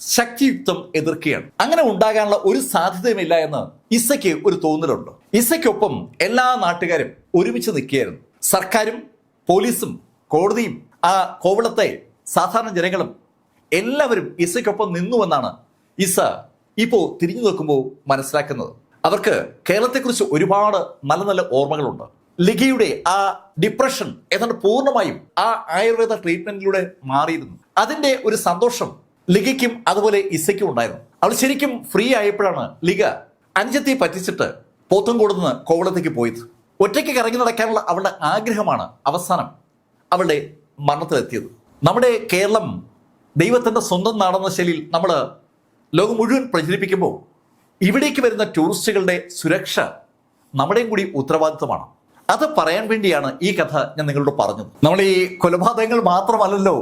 ശക്തിയുക്തം എതിർക്കുകയാണ്. അങ്ങനെ ഉണ്ടാകാനുള്ള ഒരു സാധ്യതയുമില്ല എന്ന് ഇസയ്ക്ക് ഒരു തോന്നലുണ്ട്. ഇസയ്ക്കൊപ്പം എല്ലാ നാട്ടുകാരും ഒരുമിച്ച് നിൽക്കുകയായിരുന്നു. സർക്കാരും പോലീസും കോടതിയും ആ കോവളത്തെ സാധാരണ ജനങ്ങളും എല്ലാവരും ഇസയ്ക്കൊപ്പം നിന്നുവെന്നാണ് ഇസ ഇപ്പോ തിരിഞ്ഞു നോക്കുമ്പോൾ മനസ്സിലാക്കുന്നത്. അവർക്ക് കേരളത്തെക്കുറിച്ച് ഒരുപാട് നല്ല നല്ല ഓർമ്മകളുണ്ട്. ലിഗയുടെ ആ ഡിപ്രഷൻ ഏതാണ്ട് പൂർണമായും ആ ആയുർവേദ ട്രീറ്റ്മെന്റിലൂടെ മാറിയിരുന്നു. അതിന്റെ ഒരു സന്തോഷം ലിഗയ്ക്കും അതുപോലെ ഇസയ്ക്കും ഉണ്ടായിരുന്നു. അവൾ ശരിക്കും ഫ്രീ ആയപ്പോഴാണ് ലിഗ അഞ്ചത്തെ പറ്റിച്ചിട്ട് പോത്തൻകോട് നിന്ന് കോവളത്തേക്ക് പോയത്. ഒറ്റയ്ക്ക് കറങ്ങി നടക്കാനുള്ള അവളുടെ ആഗ്രഹമാണ് അവസാനം അവളുടെ മരണത്തിലെത്തിയത്. നമ്മുടെ കേരളം ദൈവത്തിന്റെ സ്വന്തം നാടെന്ന ശൈലിയിൽ നമ്മൾ ലോകം മുഴുവൻ പ്രചരിപ്പിക്കുമ്പോൾ ഇവിടേക്ക് വരുന്ന ടൂറിസ്റ്റുകളുടെ സുരക്ഷ നമ്മുടെയും കൂടി ഉത്തരവാദിത്വമാണ്. അത് പറയാൻ വേണ്ടിയാണ് ഈ കഥ ഞാൻ നിങ്ങളോട് പറഞ്ഞത്. നമ്മൾ ഈ കൊലപാതകങ്ങൾ മാത്രമല്ലല്ലോ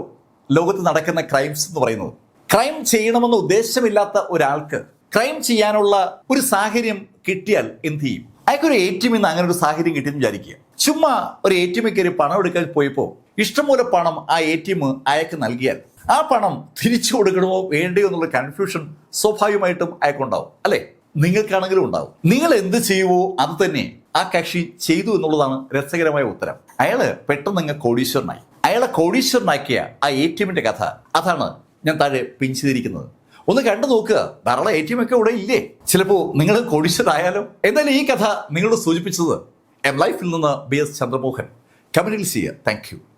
ലോകത്ത് നടക്കുന്ന ക്രൈംസ് എന്ന് പറയുന്നത്. ക്രൈം ചെയ്യണമെന്ന് ഉദ്ദേശമില്ലാത്ത ഒരാൾക്ക് ക്രൈം ചെയ്യാനുള്ള ഒരു സാഹചര്യം കിട്ടിയാൽ എന്ത് ചെയ്യും? അയാൾക്കൊരു എ ടി എമ്മിൽ അങ്ങനെ ഒരു സാഹചര്യം കിട്ടിയെന്ന് വിചാരിക്കുക. ചുമ്മാ ഒരു എ ടി എമ്മിൽ കയറി പണം എടുക്കാൻ പോയപ്പോൾ ഇഷ്ടംപോലെ പണം ആ എ ടി എം അയാൾക്ക് നൽകിയാൽ ആ പണം തിരിച്ചു കൊടുക്കണമോ വേണ്ടയോ എന്നുള്ള കൺഫ്യൂഷൻ സ്വാഭാവികമായിട്ടും അയാൾക്കുണ്ടാവും. അല്ലേ? നിങ്ങൾക്കാണെങ്കിലും ഉണ്ടാവും. നിങ്ങൾ എന്ത് ചെയ്യുവോ അത് തന്നെ ആ കക്ഷി ചെയ്തു എന്നുള്ളതാണ് രസകരമായ ഉത്തരം. അയാൾ പെട്ടെന്ന് കോടീശ്വരനായി. അയാളെ കോടീശ്വരനാക്കിയ ആ എ ടി എമ്മിന്റെ കഥ അതാണ് ഞാൻ താഴെ പിൻ ചെയ്തിരിക്കുന്നത്. ഒന്ന് കണ്ടു നോക്കുക. ധാരാളം എ ടി എം ഒക്കെ ഇവിടെ ഇല്ലേ? ചിലപ്പോൾ നിങ്ങൾ കൊടിച്ചതായാലും. എന്തായാലും ഈ കഥ നിങ്ങളോട് സൂചിപ്പിച്ചത് എം ലൈഫിൽ നിന്ന് ബി എസ് ചന്ദ്രമോഹൻ. കമന്റിൽ ചെയ്യുക. താങ്ക്